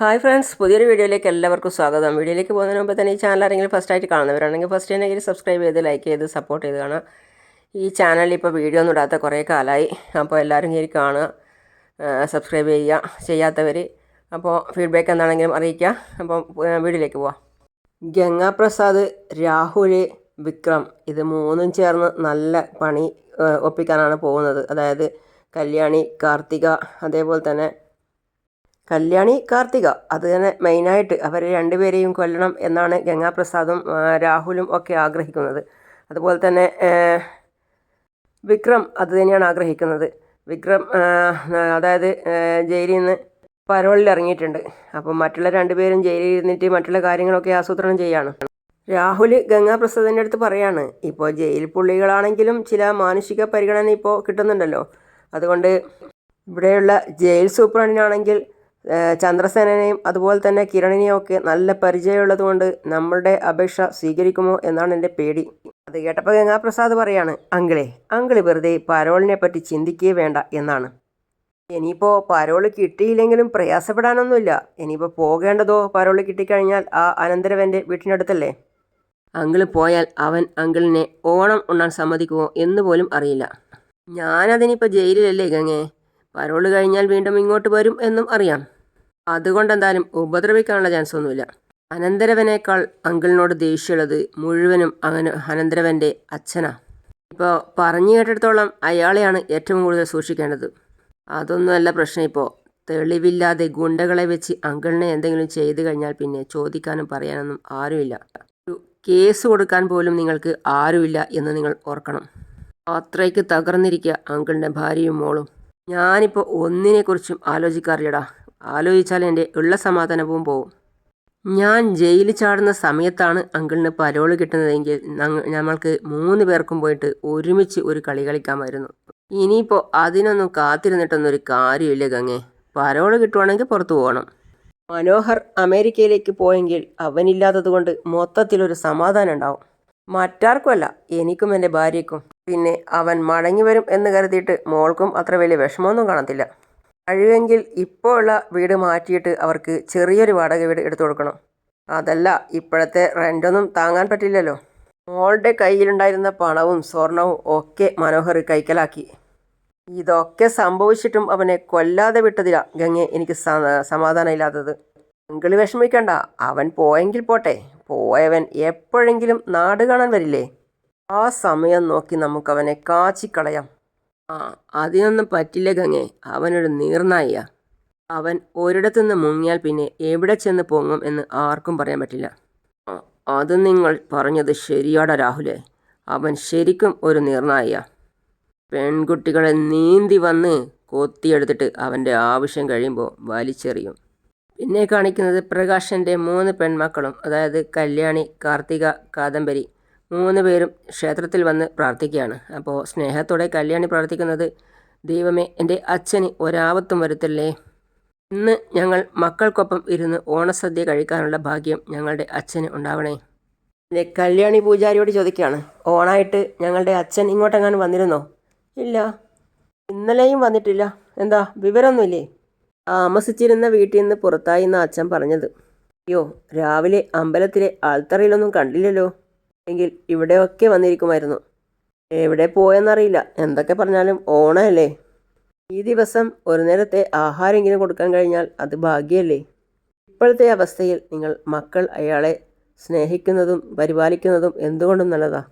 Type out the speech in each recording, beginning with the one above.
Hi friends പുതിയൊരു വീഡിയോയിലേക്ക് എല്ലാവർക്കും സ്വാഗതം. വീഡിയോയിലേക്ക് പോകുന്നതിന് മുമ്പ് തന്നെ ഈ ചാനൽ ആരെങ്കിലും ഫസ്റ്റ് ആയിട്ട് കാണുന്നവരാണെങ്കിൽ ഫസ്റ്റ് തന്നെ സബ്സ്ക്രൈബ് ചെയ്ത് ലൈക്ക് ചെയ്ത് സപ്പോർട്ട് ചെയ്ത് കാണാം ഈ ചാനലിൽ ഇപ്പോൾ വീഡിയോ ഒന്നും ഇടാത്ത കുറേ കാലമായി അപ്പോൾ എല്ലാവരും കയറി കാണുക സബ്സ്ക്രൈബ് ചെയ്യുക ചെയ്യാത്തവർ അപ്പോൾ ഫീഡ്ബാക്ക് എന്താണെങ്കിലും അറിയിക്കുക. അപ്പോൾ വീഡിയോയിലേക്ക് പോവാം. ഗംഗാപ്രസാദ് രാഹുൽ വിക്രം ഇത് മൂന്നും ചേർന്ന് നല്ല പണി ഒപ്പിക്കാനാണ് പോകുന്നത്. അതായത് കല്യാണി കാർത്തിക അതേപോലെ തന്നെ കല്യാണി കാർത്തിക. അത് തന്നെ മെയിനായിട്ട് അവരെ രണ്ടുപേരെയും കൊല്ലണം എന്നാണ് ഗംഗാപ്രസാദും രാഹുലും ഒക്കെ ആഗ്രഹിക്കുന്നത്. അതുപോലെ തന്നെ വിക്രം അത് തന്നെയാണ് ആഗ്രഹിക്കുന്നത്. വിക്രം അതായത് ജയിലിൽ നിന്ന് പരോളിൽ ഇറങ്ങിയിട്ടുണ്ട്. അപ്പം മറ്റുള്ള രണ്ടുപേരും ജയിലിൽ ഇരുന്നിട്ട് മറ്റുള്ള കാര്യങ്ങളൊക്കെ ആസൂത്രണം ചെയ്യാണ്. രാഹുൽ ഗംഗാപ്രസാദിന്റെ അടുത്ത് പറയാണ് ഇപ്പോൾ ജയിൽ പുള്ളികളാണെങ്കിലും ചില മാനുഷിക പരിഗണന ഇപ്പോൾ കിട്ടുന്നുണ്ടല്ലോ. അതുകൊണ്ട് ഇവിടെയുള്ള ജയിൽ സൂപ്രണ്ടിനാണെങ്കിൽ ചന്ദ്രസേനനെയും അതുപോലെ തന്നെ കിരണിനെയും ഒക്കെ നല്ല പരിചയമുള്ളതുകൊണ്ട് നമ്മളുടെ അപേക്ഷ സ്വീകരിക്കുമോ എന്നാണ് എന്റെ പേടി. അത് കേട്ടപ്പോൾ ഗംഗാപ്രസാദ് പറയാണ് അങ്കിളെ അങ്കിൾ വെറുതെ പരോളിനെ പറ്റി ചിന്തിക്കുകയേ വേണ്ട എന്നാണ്. ഇനിയിപ്പോൾ പരോൾ കിട്ടിയില്ലെങ്കിലും പ്രയാസപ്പെടാനൊന്നുമില്ല. ഇനിയിപ്പോൾ പോകേണ്ടതോ പരോൾ കിട്ടിക്കഴിഞ്ഞാൽ ആ അനന്തരവന്റെ വീട്ടിനടുത്തല്ലേ? അങ്കിൾ പോയാൽ അവൻ അങ്കിളിനെ ഓണം ഉണ്ണാൻ സമ്മതിക്കുമോ എന്ന് പോലും അറിയില്ല. ഞാനതിനിപ്പോൾ ജയിലിലല്ലേ ഗംഗേ? പരോൾ കഴിഞ്ഞാൽ വീണ്ടും ഇങ്ങോട്ട് വരും എന്നും അറിയാം. അതുകൊണ്ടെന്തായാലും ഉപദ്രവിക്കാനുള്ള ചാൻസ് ഒന്നുമില്ല അനന്തരവനേക്കാൾ അങ്കിളിനോട് ദേഷ്യമുള്ളത് മുഴുവനും അങ്ങനെ അനന്തരവന്റെ അച്ഛനാ. ഇപ്പോൾ പറഞ്ഞു കേട്ടിടത്തോളം അയാളെയാണ് ഏറ്റവും കൂടുതൽ സൂക്ഷിക്കേണ്ടത്. അതൊന്നുമല്ല പ്രശ്നം ഇപ്പോൾ തെളിവില്ലാതെ ഗുണ്ടകളെ വെച്ച് അങ്കിളിനെ എന്തെങ്കിലും ചെയ്തു കഴിഞ്ഞാൽ പിന്നെ ചോദിക്കാനും പറയാനൊന്നും ആരുമില്ല. ഒരു കേസ് കൊടുക്കാൻ പോലും നിങ്ങൾക്ക് ആരുമില്ല എന്ന് നിങ്ങൾ ഓർക്കണം. അത്രയ്ക്ക് തകർന്നിരിക്കുക അങ്കിളിന്റെ ഭാര്യയും മോളും. ഞാനിപ്പോൾ ഒന്നിനെക്കുറിച്ചും ആലോചിക്കാറില്ലടാ. ആലോചിച്ചാൽ എന്റെ ഉള്ള സമാധാനവും പോവും. ഞാൻ ജയിലിൽ ചാടുന്ന സമയത്താണ് അങ്കിളിന് പരോൾ കിട്ടുന്നതെങ്കിൽ ഞങ്ങൾക്ക് മൂന്ന് പേർക്കും പോയിട്ട് ഒരുമിച്ച് ഒരു കളി കളിക്കാമായിരുന്നു. ഇനിയിപ്പോൾ അതിനൊന്നും കാത്തിരുന്നിട്ടൊന്നും ഒരു കാര്യമില്ല ഗംഗേ. പരോൾ കിട്ടുവാണെങ്കിൽ പുറത്തു പോകണം. മനോഹർ അമേരിക്കയിലേക്ക് പോയെങ്കിൽ അവനില്ലാത്തത് കൊണ്ട് മൊത്തത്തിലൊരു സമാധാനം ഉണ്ടാവും. മറ്റാർക്കുമല്ല എനിക്കും എന്റെ ഭാര്യയ്ക്കും. പിന്നെ അവൻ മടങ്ങി വരും എന്ന് കരുതിയിട്ട് മോൾക്കും അത്ര വലിയ വിഷമമൊന്നും കാണത്തില്ല. കഴിവെങ്കിൽ ഇപ്പോൾ ഉള്ള വീട് മാറ്റിയിട്ട് അവർക്ക് ചെറിയൊരു വാടക വീട് എടുത്തു കൊടുക്കണം. അതല്ല ഇപ്പോഴത്തെ റെന്റൊന്നും താങ്ങാൻ പറ്റില്ലല്ലോ. മോളുടെ കയ്യിലുണ്ടായിരുന്ന പണവും സ്വർണവും ഒക്കെ മനോഹർ കൈക്കലാക്കി. ഇതൊക്കെ സംഭവിച്ചിട്ടും അവനെ കൊല്ലാതെ വിട്ടതില്ല ഗംഗെ എനിക്ക് സമാധാനമില്ലാത്തത്. അങ്കിൾ വിഷമിക്കണ്ട. അവൻ പോയെങ്കിൽ പോട്ടെ. പോയവൻ എപ്പോഴെങ്കിലും നാട് കാണാൻ വരില്ലേ? ആ സമയം നോക്കി നമുക്കവനെ കാച്ചിക്കളയാം. ആ അതിനൊന്നും പറ്റില്ല ഗംഗെ. അവനൊരു നീർനായിയാ. അവൻ ഒരിടത്തുനിന്ന് മുങ്ങിയാൽ പിന്നെ എവിടെ ചെന്ന് പൊങ്ങും എന്ന് ആർക്കും പറയാൻ പറ്റില്ല. അത് നിങ്ങൾ പറഞ്ഞത് ശരിയാടാ രാഹുലേ. അവൻ ശരിക്കും ഒരു നീർനായിയാ. പെൺകുട്ടികളെ നീന്തി വന്ന് കൊത്തിയെടുത്തിട്ട് അവന്റെ ആവശ്യം കഴിയുമ്പോൾ വലിച്ചെറിയും. പിന്നെ കാണിക്കുന്നത് പ്രകാശന്റെ മൂന്ന് പെൺമക്കളും അതായത് കല്യാണി കാർത്തിക കാദംബരി മൂന്ന് പേരും ക്ഷേത്രത്തിൽ വന്ന് പ്രാർത്ഥിക്കുകയാണ്. അപ്പോൾ സ്നേഹത്തോടെ കല്യാണി പ്രാർത്ഥിക്കുന്നത് ദൈവമേ എന്റെ അച്ഛന് ഒരാപത്തും വരുത്തല്ലേ? ഇന്ന് ഞങ്ങൾ മക്കൾക്കൊപ്പം ഇരുന്ന് ഓണസദ്യ കഴിക്കാനുള്ള ഭാഗ്യം ഞങ്ങളുടെ അച്ഛന് ഉണ്ടാവണേ. പിന്നെ കല്യാണി പൂജാരിയോട് ചോദിക്കുകയാണ് ഓണായിട്ട് ഞങ്ങളുടെ അച്ഛൻ ഇങ്ങോട്ടെങ്ങാനും വന്നിരുന്നോ? ഇല്ല ഇന്നലെയും വന്നിട്ടില്ല. എന്താ വിവരമൊന്നുമില്ലേ? താമസിച്ചിരുന്ന വീട്ടിൽ നിന്ന് പുറത്തായി എന്ന അച്ഛൻ പറഞ്ഞത്. അയ്യോ രാവിലെ അമ്പലത്തിലെ ആൽത്തറയിലൊന്നും കണ്ടില്ലല്ലോ. എങ്കിൽ ഇവിടെയൊക്കെ വന്നിരിക്കുമായിരുന്നു. എവിടെ പോയെന്നറിയില്ല. എന്തൊക്കെ പറഞ്ഞാലും ഓണമല്ലേ? ഈ ദിവസം ഒരു നേരത്തെ ആഹാരമെങ്കിലും കൊടുക്കാൻ കഴിഞ്ഞാൽ അത് ഭാഗ്യമല്ലേ ഇപ്പോഴത്തെ അവസ്ഥയിൽ നിങ്ങൾ മക്കൾ അയാളെ സ്നേഹിക്കുന്നതും പരിപാലിക്കുന്നതും എന്തുകൊണ്ടും നല്ലതാ?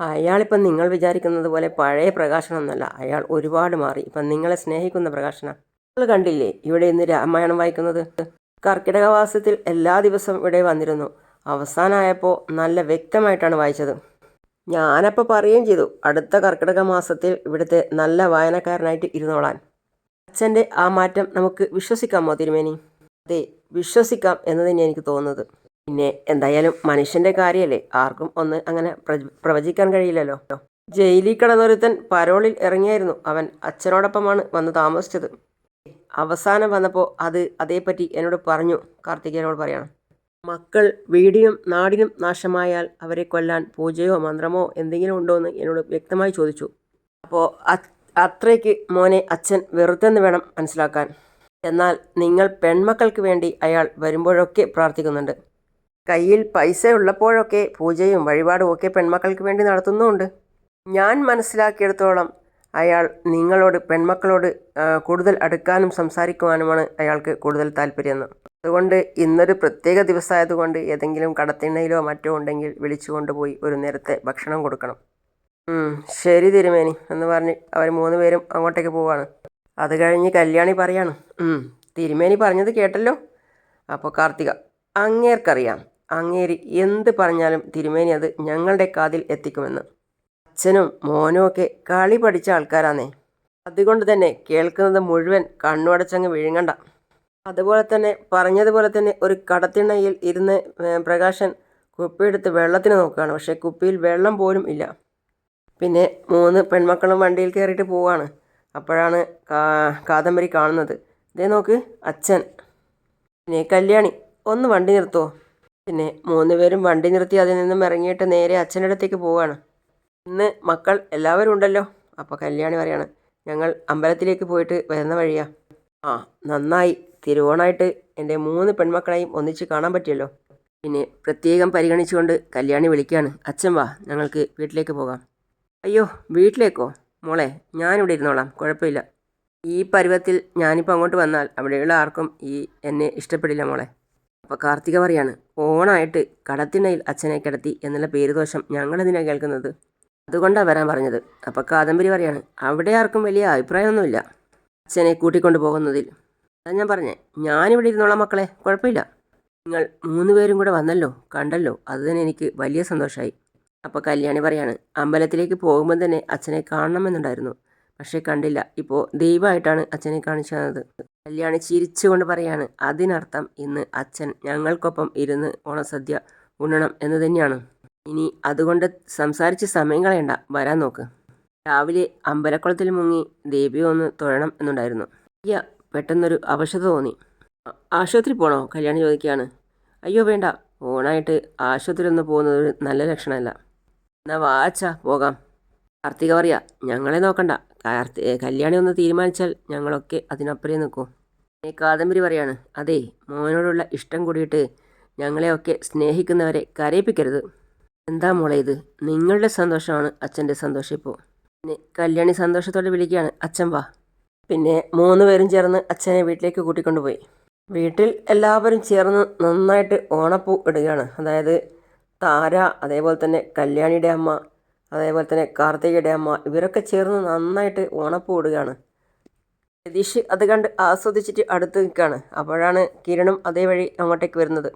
അയാളിപ്പം നിങ്ങൾ വിചാരിക്കുന്നത് പോലെ പഴയ പ്രകാശനമൊന്നുമല്ല. അയാൾ ഒരുപാട് മാറി. ഇപ്പം നിങ്ങളെ സ്നേഹിക്കുന്ന പ്രകാശന. നിങ്ങൾ കണ്ടില്ലേ ഇവിടെ ഇന്ന് രാമായണം വായിക്കുന്നത്? കർക്കിടകവാസത്തിൽ എല്ലാ ദിവസവും ഇവിടെ വന്നിരുന്നു. അവസാനമായപ്പോൾ നല്ല വ്യക്തമായിട്ടാണ് വായിച്ചത്. ഞാനപ്പോൾ പറയുകയും ചെയ്തു അടുത്ത കർക്കിടക മാസത്തിൽ ഇവിടുത്തെ നല്ല വായനക്കാരനായിട്ട് ഇരുന്നോളാൻ. അച്ഛന്റെ ആ മാറ്റം നമുക്ക് വിശ്വസിക്കാമോ തിരുമേനി? അതെ വിശ്വസിക്കാം എന്ന് തന്നെയാണ് എനിക്ക് തോന്നുന്നത്. പിന്നെ എന്തായാലും മനുഷ്യന്റെ കാര്യമല്ലേ ആർക്കും ഒന്ന് അങ്ങനെ പ്രവചിക്കാൻ കഴിയില്ലല്ലോ. ജയിലിൽ കിടന്നൊരുത്തൻ പരോളിൽ ഇറങ്ങിയായിരുന്നു അവൻ അച്ഛനോടൊപ്പമാണ് വന്ന് താമസിച്ചത്. അവസാനം വന്നപ്പോൾ അത് അതേപ്പറ്റി എന്നോട് പറഞ്ഞു കാർത്തികേയനോട് പറയണം. മക്കൾ വീടിനും നാടിനും നാശമായാൽ അവരെ കൊല്ലാൻ പൂജയോ മന്ത്രമോ എന്തെങ്കിലും ഉണ്ടോ എന്ന് എന്നോട് വ്യക്തമായി ചോദിച്ചു. അപ്പോൾ അത്രയ്ക്ക് മോനെ അച്ഛൻ വെറുതെന്ന് വേണം മനസ്സിലാക്കാൻ. എന്നാൽ നിങ്ങൾ പെൺമക്കൾക്ക് വേണ്ടി അയാൾ വരുമ്പോഴൊക്കെ പ്രാർത്ഥിക്കുന്നുണ്ട്. കയ്യിൽ പൈസ ഉള്ളപ്പോഴൊക്കെ പൂജയും വഴിപാടും ഒക്കെ പെൺമക്കൾക്ക് വേണ്ടി നടത്തുന്നുമുണ്ട്. ഞാൻ മനസ്സിലാക്കിയെടുത്തോളം അയാൾ നിങ്ങളോട് പെൺമക്കളോട് കൂടുതൽ അടുക്കാനും സംസാരിക്കുവാനുമാണ് അയാൾക്ക് കൂടുതൽ താല്പര്യമെന്ന്. അതുകൊണ്ട് ഇന്നൊരു പ്രത്യേക ദിവസമായതുകൊണ്ട് ഏതെങ്കിലും കടത്തിണ്ണയിലോ മറ്റോ ഉണ്ടെങ്കിൽ വിളിച്ചു കൊണ്ടുപോയി ഒരു നേരത്തെ ഭക്ഷണം കൊടുക്കണം. ശരി തിരുമേനി എന്ന് പറഞ്ഞ് അവർ മൂന്ന് പേരും അങ്ങോട്ടേക്ക് പോവാണ്. അത് കഴിഞ്ഞ് കല്യാണി പറയാണ് തിരുമേനി പറഞ്ഞത് കേട്ടല്ലോ? അപ്പോൾ കാർത്തിക അങ്ങേർക്കറിയാം അങ്ങേരി എന്ത് പറഞ്ഞാലും തിരുമേനി അത് ഞങ്ങളുടെ കാതിൽ എത്തിക്കുമെന്ന്. അച്ഛനും മോനും ഒക്കെ കളി പഠിച്ച ആൾക്കാരാന്നേ. അതുകൊണ്ട് തന്നെ കേൾക്കുന്നത് മുഴുവൻ കണ്ണുടച്ചങ്ങ് വിഴുങ്ങണ്ട. അതുപോലെ തന്നെ പറഞ്ഞതുപോലെ തന്നെ ഒരു കടത്തിണ്ണയിൽ ഇരുന്ന് പ്രകാശൻ കുപ്പിയെടുത്ത് വെള്ളത്തിന് നോക്കുകയാണ്. പക്ഷേ കുപ്പിയിൽ വെള്ളം പോലും ഇല്ല. പിന്നെ മൂന്ന് പെൺമക്കളും വണ്ടിയിൽ കയറിയിട്ട് പോവാണ് അപ്പോഴാണ് കാദംബരി കാണുന്നത്. ഇതേ നോക്ക് അച്ഛൻ. പിന്നെ കല്യാണി ഒന്ന് വണ്ടി നിർത്തുമോ പിന്നെ മൂന്ന് പേരും വണ്ടി നിർത്തി അതിൽ നിന്നും ഇറങ്ങിയിട്ട് നേരെ അച്ഛന്റെ അടുത്തേക്ക് പോവുകയാണ്. ഇന്ന് മക്കൾ എല്ലാവരും ഉണ്ടല്ലോ. അപ്പോൾ കല്യാണി പറയാണ് ഞങ്ങൾ അമ്പലത്തിലേക്ക് പോയിട്ട് വരുന്ന വഴിയാ. ആ നന്നായി. തിരുവോണമായിട്ട് എന്റെ മൂന്ന് പെൺമക്കളെയും ഒന്നിച്ച് കാണാൻ പറ്റിയല്ലോ. പിന്നെ പ്രത്യേകം പരിഗണിച്ചുകൊണ്ട് കല്യാണി വിളിക്കുകയാണ് അച്ഛൻ വാ ഞങ്ങൾക്ക് വീട്ടിലേക്ക് പോകാം. അയ്യോ വീട്ടിലേക്കോ? മോളെ ഞാനിവിടെ ഇരുന്നോളാം കുഴപ്പമില്ല. ഈ പരുവത്തിൽ ഞാനിപ്പോൾ അങ്ങോട്ട് വന്നാൽ അവിടെയുള്ള ആർക്കും ഈ എന്നെ ഇഷ്ടപ്പെടില്ല മോളെ. അപ്പോൾ കാർത്തിക പറയാണ് ഓണായിട്ട് കടത്തിണയിൽ അച്ഛനെ കിടത്തി എന്നുള്ള പേരുദോഷം ഞങ്ങളെന്തിനാണ് കേൾക്കുന്നത്? അതുകൊണ്ടാണ് വരാൻ പറഞ്ഞത്. അപ്പോൾ കാദംബരി പറയാണ് അവിടെ ആർക്കും വലിയ അഭിപ്രായമൊന്നുമില്ല. അച്ഛനെ കൂട്ടിക്കൊണ്ടു പോകുന്നതിൽ അതാ ഞാൻ പറഞ്ഞേ. ഞാനിവിടെ ഇരുന്നോളാം മക്കളെ. കുഴപ്പമില്ല. നിങ്ങൾ മൂന്ന് പേരും കൂടെ വന്നല്ലോ കണ്ടല്ലോ. അത് തന്നെ എനിക്ക് വലിയ സന്തോഷമായി അപ്പോൾ കല്യാണി പറയാണ് അമ്പലത്തിലേക്ക് പോകുമ്പോൾ തന്നെ അച്ഛനെ കാണണമെന്നുണ്ടായിരുന്നു. പക്ഷേ കണ്ടില്ല. ഇപ്പോൾ ദൈവമായിട്ടാണ് അച്ഛനെ കാണിച്ചു തന്നത് കല്യാണി ചിരിച്ചുകൊണ്ട് പറയാണ് അതിനർത്ഥം ഇന്ന് അച്ഛൻ ഞങ്ങൾക്കൊപ്പം ഇരുന്ന് ഓണസദ്യ ഉണ്ണണം എന്ന് തന്നെയാണ്. ഇനി അതുകൊണ്ട് സംസാരിച്ച് സമയം കളയണ്ട. വരാൻ നോക്ക്. രാവിലെ അമ്പലക്കുളത്തിൽ മുങ്ങി ദേവിയെ ഒന്ന് തൊഴണം എന്നുണ്ടായിരുന്നു. പെട്ടെന്നൊരു അവശത തോന്നി. "ആ- ആശുപത്രി പോണോ? കല്യാണി ചോദിക്കുകയാണ്. അയ്യോ വേണ്ട. ഓണായിട്ട് ആശുപത്രി ഒന്ന് പോകുന്നത് ഒരു നല്ല ലക്ഷണമല്ല. എന്നാ വാച്ചാ പോകാം. കാർത്തിക പറയാ ഞങ്ങളെ നോക്കണ്ട. കാർത്തി കല്യാണി ഒന്ന് തീരുമാനിച്ചാൽ ഞങ്ങളൊക്കെ അതിനപ്പുറേ നിൽക്കും. കാദംബരി പറയാണ് അതെ മോനോടുള്ള ഇഷ്ടം കൂടിയിട്ട് ഞങ്ങളെയൊക്കെ സ്നേഹിക്കുന്നവരെ കരയിപ്പിക്കരുത്. എന്താ മോളെ ഇത്? നിങ്ങളുടെ സന്തോഷമാണ് അച്ഛന്റെ സന്തോഷം ഇപ്പോൾ. കല്യാണി സന്തോഷത്തോടെ വിളിക്കുകയാണ് അച്ഛൻ വാ. പിന്നെ മൂന്ന് പേരും ചേർന്ന് അച്ഛനെ വീട്ടിലേക്ക് കൂട്ടിക്കൊണ്ടുപോയി. വീട്ടിൽ എല്ലാവരും ചേർന്ന് നന്നായിട്ട് ഓണപ്പൂ ഇടുകയാണ്. അതായത് താര അതേപോലെ തന്നെ കല്യാണിയുടെ അമ്മ അതേപോലെ തന്നെ കാർത്തികയുടെ അമ്മ ഇവരൊക്കെ ചേർന്ന് നന്നായിട്ട് ഓണപ്പൂ ഇടുകയാണ്. രതീഷ് അത് കണ്ട് ആസ്വദിച്ചിട്ട് അടുത്ത് നിൽക്കുകയാണ്. അപ്പോഴാണ് കിരണും അതേ വഴി അങ്ങോട്ടേക്ക് വരുന്നത്.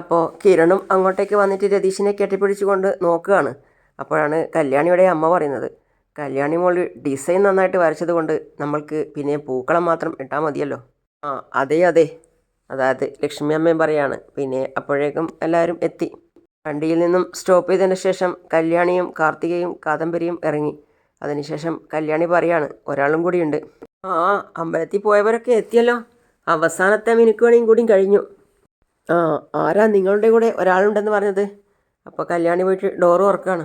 അപ്പോൾ കിരണും അങ്ങോട്ടേക്ക് വന്നിട്ട് രതീഷിനെ കെട്ടിപ്പിടിച്ചുകൊണ്ട് നോക്കുകയാണ്. അപ്പോഴാണ് കല്യാണിയുടെ അമ്മ പറയുന്നത് കല്യാണി മോൾ ഡിസൈൻ നന്നായിട്ട് വരച്ചത് കൊണ്ട് നമ്മൾക്ക് പിന്നെ പൂക്കളം മാത്രം ഇട്ടാൽ മതിയല്ലോ. ആ അതെ അതെ. അതായത് ലക്ഷ്മി അമ്മയും പറയാണ്. പിന്നെ അപ്പോഴേക്കും എല്ലാവരും എത്തി. വണ്ടിയിൽ നിന്നും സ്റ്റോപ്പ് ചെയ്തതിന് ശേഷം കല്യാണിയും കാർത്തികയും കാദംബരിയും ഇറങ്ങി. അതിനുശേഷം കല്യാണി പറയാണ് ഒരാളും കൂടിയുണ്ട് ആ അമ്പലത്തിൽ പോയവരൊക്കെ എത്തിയല്ലോ. അവസാനത്തെ മിനുക്കുപണിയും കൂടിയും കഴിഞ്ഞു. ആ ആരാ നിങ്ങളുടെ കൂടെ ഒരാളുണ്ടെന്ന് പറഞ്ഞത്? അപ്പോൾ കല്യാണി പോയിട്ട് ഡോറ് തുറക്കുകയാണ്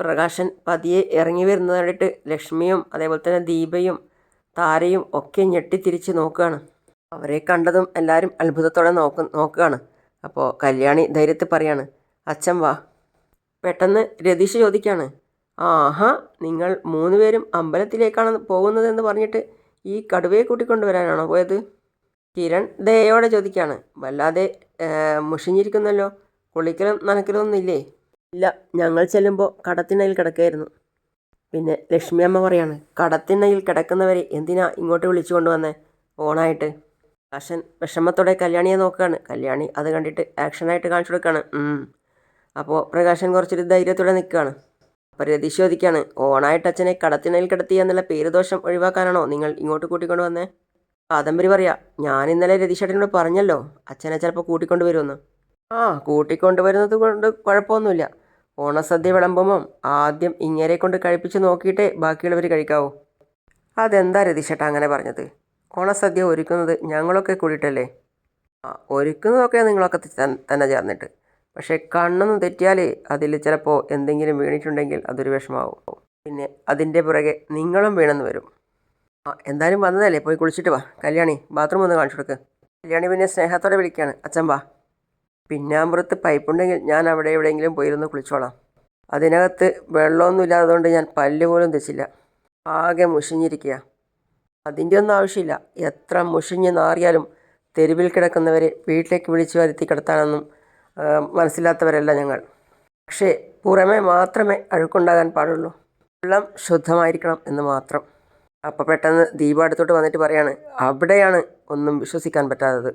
പ്രകാശൻ പതിയെ ഇറങ്ങി വരുന്നതായിട്ട് ലക്ഷ്മിയും അതേപോലെ തന്നെ ദീപയും താരയും ഒക്കെ ഞെട്ടിത്തിരിച്ച് നോക്കുകയാണ്. അവരെ കണ്ടതും എല്ലാവരും അത്ഭുതത്തോടെ നോക്ക നോക്കുകയാണ്. അപ്പോൾ കല്യാണി ധൈര്യത്തിൽ പറയാണ് അച്ഛൻ വാ. പെട്ടെന്ന് രതീഷ് ചോദിക്കുകയാണ് ആഹാ നിങ്ങൾ മൂന്ന് പേരും അമ്പലത്തിലേക്കാണ് പോകുന്നതെന്ന് പറഞ്ഞിട്ട് ഈ കടുവയെ കൂട്ടിക്കൊണ്ടുവരാനാണോ പോയത്? കിരൺ ദയോടെ ചോദിക്കുകയാണ് വല്ലാതെ മുഷിഞ്ഞിരിക്കുന്നല്ലോ. കുളിക്കലും നനക്കലും ഒന്നുമില്ലേ ഇല്ല ഞങ്ങൾ ചെല്ലുമ്പോൾ കടത്തിണ്ണയിൽ കിടക്കുകയായിരുന്നു പിന്നെ ലക്ഷ്മി അമ്മ പറയാണ് കടത്തിണ്ണയിൽ കിടക്കുന്നവരെ എന്തിനാ ഇങ്ങോട്ട് വിളിച്ചു കൊണ്ടുവന്നേ? ഓണായിട്ട്. പ്രകാശൻ വിഷമത്തോടെ കല്യാണിയെ നോക്കുകയാണ് കല്യാണി അത് കണ്ടിട്ട് ആക്ഷനായിട്ട് കാണിച്ചു കൊടുക്കുകയാണ് അപ്പോൾ പ്രകാശൻ കുറച്ചൊരു ധൈര്യത്തോടെ നിൽക്കുകയാണ് രതീഷ് ഓണായിട്ട് അച്ഛനെ കടത്തിണയിൽ കിടത്തി എന്നുള്ള പേരുദോഷം ഒഴിവാക്കാനാണോ നിങ്ങൾ ഇങ്ങോട്ട് കൂട്ടിക്കൊണ്ട് വന്നേ? കാദംബരി പറയാ ഞാൻ ഇന്നലെ രതീഷേട്ടനോട് പറഞ്ഞല്ലോ അച്ഛനെ ചിലപ്പോൾ കൂട്ടിക്കൊണ്ട് വരുമെന്ന് ആ കൂട്ടിക്കൊണ്ട് വരുന്നത് കൊണ്ട് കുഴപ്പമൊന്നുമില്ല. ഓണസദ്യ വിളമ്പുമ്പം ആദ്യം ഇങ്ങേരെ കൊണ്ട് കഴിപ്പിച്ച് നോക്കിയിട്ടേ ബാക്കിയുള്ളവർ കഴിക്കാവൂ. അതെന്താ രതീഷേട്ടാ അങ്ങനെ പറഞ്ഞത്? ഓണസദ്യ ഒരുക്കുന്നത് ഞങ്ങളൊക്കെ കൂടിയിട്ടല്ലേ? ആ ഒരുക്കുന്നതൊക്കെ നിങ്ങളൊക്കെ തന്നെ ചേർന്നിട്ട്. പക്ഷേ കണ്ണൊന്ന് തെറ്റിയാൽ അതിൽ ചിലപ്പോൾ എന്തെങ്കിലും വീണിട്ടുണ്ടെങ്കിൽ അതൊരു വിഷമാവും. പിന്നെ അതിന്റെ പുറകെ നിങ്ങളും വീണെന്ന് വരും. ആ എന്തായാലും വന്നതല്ലേ? പോയി കുളിച്ചിട്ട് വാ. കല്യാണി ബാത്റൂം ഒന്ന് കാണിച്ചു കൊടുക്ക്. കല്യാണി പിന്നെ സ്നേഹത്തോടെ വിളിക്കുകയാണ് അച്ഛൻ വാ. പിന്നാമ്പുറത്ത് പൈപ്പുണ്ടെങ്കിൽ ഞാൻ അവിടെ എവിടെയെങ്കിലും പോയിരുന്ന് കുളിച്ചോളാം. അതിനകത്ത് വെള്ളമൊന്നും ഇല്ലാത്തതുകൊണ്ട് ഞാൻ പല്ല് പോലും തെച്ചില്ല. ആകെ മുഷിഞ്ഞിരിക്കുക അതിന്റെ ഒന്നും ആവശ്യമില്ല. എത്ര മുഷിഞ്ഞ് നാറിയാലും തെരുവിൽ കിടക്കുന്നവരെ വീട്ടിലേക്ക് വിളിച്ചു വരുത്തി കിടത്താനൊന്നും മനസ്സിലാത്തവരല്ല ഞങ്ങൾ. പക്ഷേ പുറമേ മാത്രമേ അഴുക്കുണ്ടാകാൻ പാടുള്ളൂ. വെള്ളം ശുദ്ധമായിരിക്കണം എന്ന് മാത്രം. അപ്പോൾ പെട്ടെന്ന് ദീപ അടുത്തോട്ട് വന്നിട്ട് പറയാണ് അവിടെയാണ് ഒന്നും വിശ്വസിക്കാൻ പറ്റാത്തത്.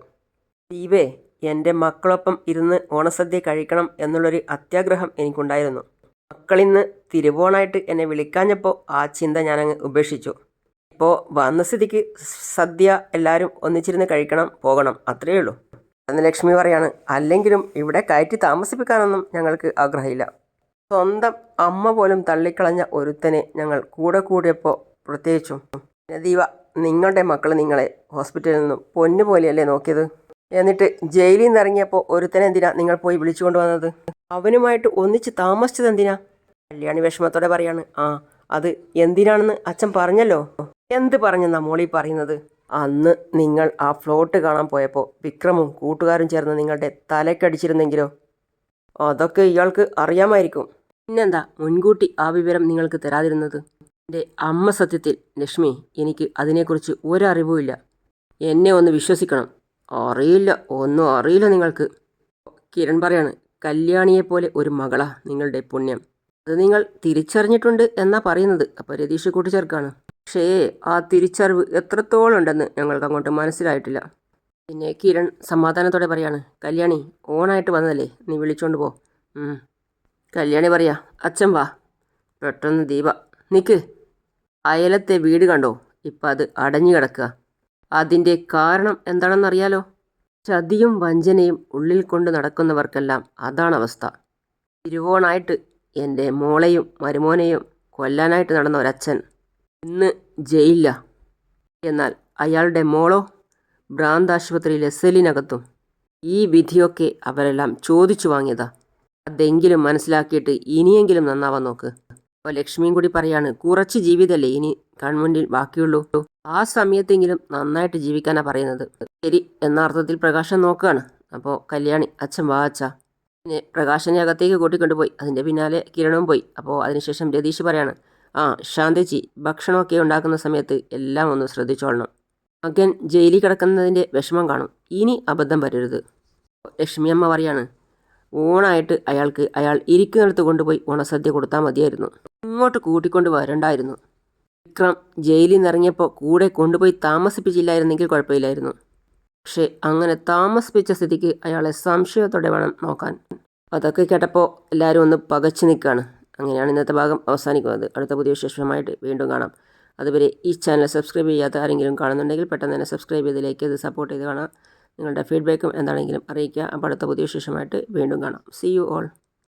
ദീപേ എന്റെ മക്കളൊപ്പം ഇരുന്ന് ഓണസദ്യ കഴിക്കണം എന്നുള്ളൊരു അത്യാഗ്രഹം എനിക്കുണ്ടായിരുന്നു. മക്കളിന്ന് തിരുവോണായിട്ട് എന്നെ വിളിക്കാഞ്ഞപ്പോൾ ആ ചിന്ത ഞാനങ്ങ് ഉപേക്ഷിച്ചു. ഇപ്പോൾ വന്ന സ്ഥിതിക്ക് സദ്യ എല്ലാവരും ഒന്നിച്ചിരുന്ന് കഴിക്കണം പോകണം അത്രയേ ഉള്ളൂ. അന്ന് ലക്ഷ്മി പറയാണ് അല്ലെങ്കിലും ഇവിടെ കയറ്റി താമസിപ്പിക്കാനൊന്നും ഞങ്ങൾക്ക് ആഗ്രഹമില്ല. സ്വന്തം അമ്മ പോലും തള്ളിക്കളഞ്ഞ ഒരുത്തനെ ഞങ്ങൾ കൂടെ കൂടിയപ്പോൾ പ്രത്യേകിച്ചും. നദീവ നിങ്ങളുടെ മക്കൾ നിങ്ങളെ ഹോസ്പിറ്റലിൽ നിന്നും പൊന്നുപോലെയല്ലേ നോക്കിയത്? എന്നിട്ട് ജയിലിൽ നിന്ന് ഇറങ്ങിയപ്പോൾ ഒരുത്തനെ എന്തിനാ നിങ്ങൾ പോയി വിളിച്ചുകൊണ്ട് വന്നത് അവനുമായിട്ട് ഒന്നിച്ച് താമസിച്ചത് എന്തിനാ? കല്യാണി വിഷമത്തോടെ പറയാണ് ആ അത് എന്തിനാണെന്ന് അച്ഛൻ പറഞ്ഞല്ലോ. എന്ത് പറഞ്ഞെന്നാ മോളി പറയുന്നത്? അന്ന് നിങ്ങൾ ആ ഫ്ലോട്ട് കാണാൻ പോയപ്പോൾ വിക്രമും കൂട്ടുകാരും ചേർന്ന് നിങ്ങളുടെ തലക്കടിച്ചിരുന്നെങ്കിലോ? അതൊക്കെ ഇയാൾക്ക് അറിയാമായിരിക്കും. പിന്നെന്താ മുൻകൂട്ടി ആ വിവരം നിങ്ങൾക്ക് തരാതിരുന്നത്? എന്റെ അമ്മ സത്യത്തിൽ ലക്ഷ്മി എനിക്ക് അതിനെക്കുറിച്ച് ഒരറിവുമില്ല. എന്നെ ഒന്ന് വിശ്വസിക്കണം. അറിയില്ല ഒന്നും അറിയില്ല നിങ്ങൾക്ക്. കിരൺ പറയാണ് കല്യാണിയെപ്പോലെ ഒരു മകളാ നിങ്ങളുടെ പുണ്യം. അത് നിങ്ങൾ തിരിച്ചറിഞ്ഞിട്ടുണ്ട് എന്നാ പറയുന്നത്. അപ്പോൾ രതീഷ് കൂട്ടിച്ചേർക്കാണ്. പക്ഷേ ആ തിരിച്ചറിവ് എത്രത്തോളം ഉണ്ടെന്ന് ഞങ്ങൾക്ക് അങ്ങോട്ട് മനസ്സിലായിട്ടില്ല. പിന്നെ കിരൺ സമാധാനത്തോടെ പറയാണ് കല്യാണി ഓണായിട്ട് വന്നതല്ലേ? നീ വിളിച്ചോണ്ട് പോ. കല്യാണി പറയാ അച്ഛൻ വാ. പെട്ടെന്ന് ദീപ. നിക്ക്. അയലത്തെ വീട് കണ്ടോ? ഇപ്പം അത് അടഞ്ഞു കിടക്കുക അതിന്റെ കാരണം എന്താണെന്നറിയാലോ? ചതിയും വഞ്ചനയും ഉള്ളിൽ കൊണ്ട് നടക്കുന്നവർക്കെല്ലാം അതാണ് അവസ്ഥ തിരുവോണായിട്ട് എന്റെ മോളെയും മരുമോനെയും കൊല്ലാനായിട്ട് നടന്ന ഒരച്ഛൻ ഇന്ന് ജയിലില്ല എന്നാൽ അയാളുടെ മോളോ ഭ്രാന്താശുപത്രിയിലെ സെല്ലിനകത്തും ഈ വിധിയൊക്കെ അവരെല്ലാം ചോദിച്ചു വാങ്ങിയതാ. അതെങ്കിലും മനസ്സിലാക്കിയിട്ട് ഇനിയെങ്കിലും നന്നാവാൻ നോക്ക്. അപ്പോൾ ലക്ഷ്മിയും കൂടി പറയാണ് കുറച്ച് ജീവിതമല്ലേ ഇനി കൺമുന്നിൽ ബാക്കിയുള്ളൂ. ആ സമയത്തെങ്കിലും നന്നായിട്ട് ജീവിക്കാനാ പറയുന്നത്. ശരി എന്ന അർത്ഥത്തിൽ പ്രകാശം നോക്കുകയാണ് അപ്പോൾ കല്യാണി അച്ഛൻ വാ അച്ഛാ. പിന്നെ പ്രകാശനെ അകത്തേക്ക് കൂട്ടിക്കൊണ്ടുപോയി അതിന്റെ പിന്നാലെ കിരണവും പോയി. അപ്പോൾ അതിനുശേഷം രതീഷ് പറയാണ് ആ ശാന്തജി ഭക്ഷണമൊക്കെ ഉണ്ടാക്കുന്ന സമയത്ത് എല്ലാം ഒന്ന് ശ്രദ്ധിച്ചോളണം. മകൻ ജയിലിൽ കിടക്കുന്നതിന്റെ വിഷമം കാണും. ഇനി അബദ്ധം വരരുത് ലക്ഷ്മിയമ്മ പറയാണ് ഊണായിട്ട് അയാൾക്ക് അയാൾ ഇരിക്കുന്നിടത്ത് കൊണ്ടുപോയി ഓണസദ്യ കൊടുത്താൽ മതിയായിരുന്നു. ഇങ്ങോട്ട് കൂട്ടിക്കൊണ്ട് വരണ്ടായിരുന്നു. വിക്രം ജയിലിൽ നിറങ്ങിയപ്പോൾ കൂടെ കൊണ്ടുപോയി താമസിപ്പിച്ചില്ലായിരുന്നെങ്കിൽ കുഴപ്പമില്ലായിരുന്നു. പക്ഷേ അങ്ങനെ താമസിപ്പിച്ച സ്ഥിതിക്ക് അയാളെ സംശയത്തോടെ വേണം നോക്കാൻ. അതൊക്കെ കേട്ടപ്പോൾ എല്ലാവരും ഒന്ന് പകച്ചു നിൽക്കുകയാണ്. അങ്ങനെയാണ് ഇന്നത്തെ ഭാഗം അവസാനിക്കുന്നത്. അടുത്ത പുതിയ വിശേഷമായിട്ട് വീണ്ടും കാണാം. അതുവരെ ഈ ചാനൽ സബ്സ്ക്രൈബ് ചെയ്യാത്ത ആരെങ്കിലും കാണുന്നുണ്ടെങ്കിൽ പെട്ടെന്ന് തന്നെ സബ്സ്ക്രൈബ് ചെയ്ത് ലൈക്ക് ചെയ്ത് സപ്പോർട്ട് ചെയ്ത് കാണാം. നിങ്ങളുടെ ഫീഡ്ബാക്കും എന്താണെങ്കിലും അറിയിക്കുക. അപ്പോൾ അടുത്ത പുതിയ വിശേഷമായിട്ട് വീണ്ടും കാണാം. C you all